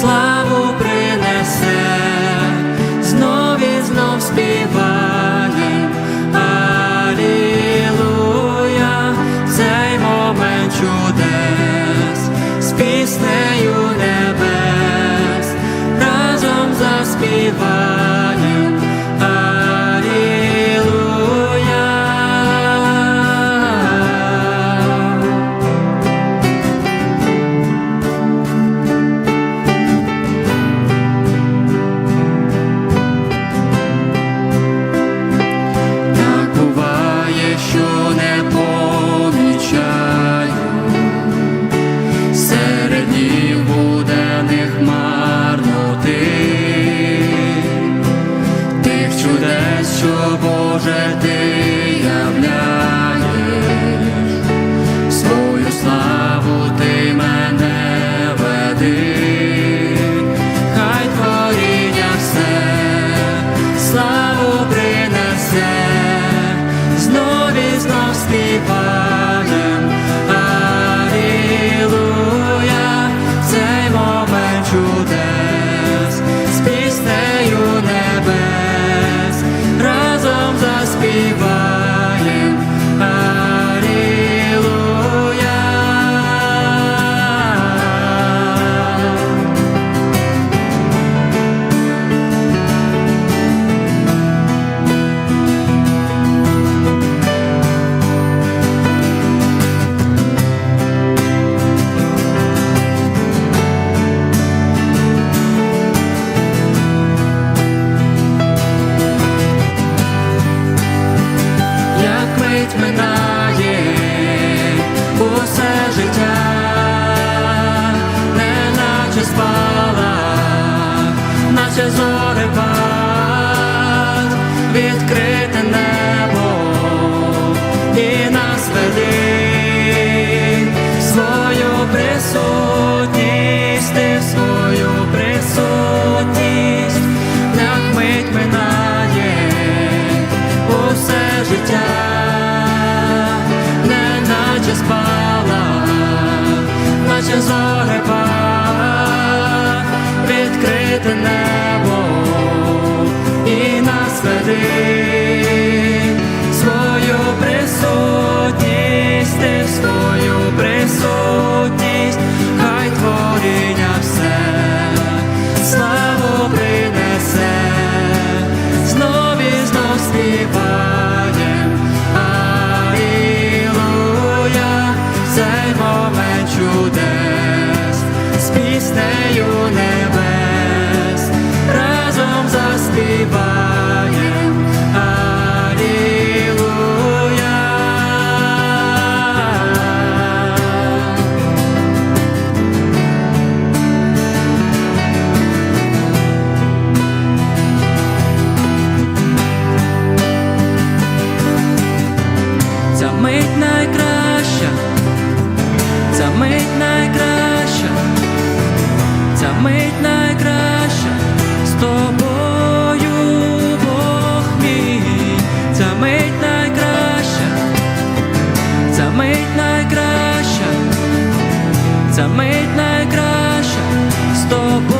slide. знов і знов співай. відкрите небо і нас веди свою присутність, ти свою присутність, як мить минає усе життя, не наче спала, наче зо. ця мить найкраща з тобою.